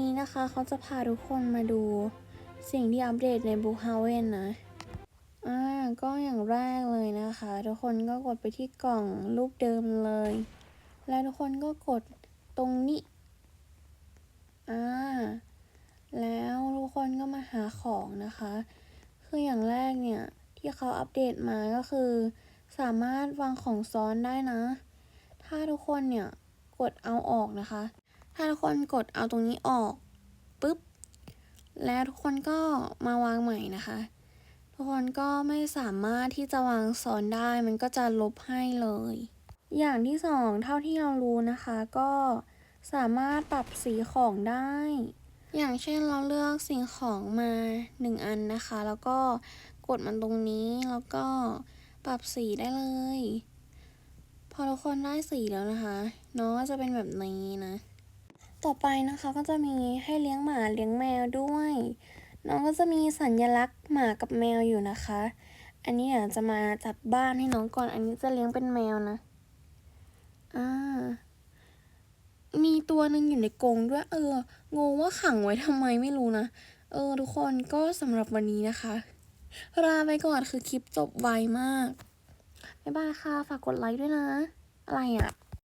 นี้นะคะเขาจะพาทุกคนมาดูสิ่งที่อัปเดตในบุ๊ h เฮาเวนนะ อ่า ก็อย่างแรกเลยนะคะ ทุกคนก็กดไปที่กล่องรูปเดิมเลย แล้วทุกคนก็กดตรงนี้ อ่า แล้วทุกคนก็มาหาของนะคะ คืออย่างแรกเนี่ย ที่เขาอัปเดตมาก็คือ สามารถวางของซ้อนได้นะ ถ้าทุกคนเนี่ยกดเอาออกนะคะ ถ้าทุกคนกดเอาตรงนี้ออกปุ๊บ แล้วทุกคนก็มาวางใหม่นะคะ ทุกคนก็ไม่สามารถที่จะวางซ้อนได้มันก็จะลบให้เลย อย่างที่สองเท่าที่เรารู้นะคะ ก็สามารถปรับสีของได้ อย่างเช่นเราเลือกสิ่งของมาหนึ่งอันนะคะ แล้วก็กดมันตรงนี้แล้วก็ปรับสีได้เลย พอทุกคนได้สีแล้วนะคะ น้องก็จะเป็นแบบนี้นะ ต่อไปนะคะก็จะมีให้เลี้ยงหมาเลี้ยงแมวด้วย น้องก็จะมีสัญลักษณ์หมากับแมวอยู่นะคะ อันนี้เดี๋ยวจะมาจัดบ้านให้น้องก่อน อันนี้จะเลี้ยงเป็นแมวนะ อ่า มีตัวหนึ่งอยู่ในกรงด้วย เออ งงว่าขังไว้ทำไมไม่รู้นะ เออ ทุกคนก็สำหรับวันนี้นะคะลาไปก่อนคือคลิปจบไวมาก บ๊ายบายค่ะ ฝากกดไลค์ด้วยนะ อะไรอะ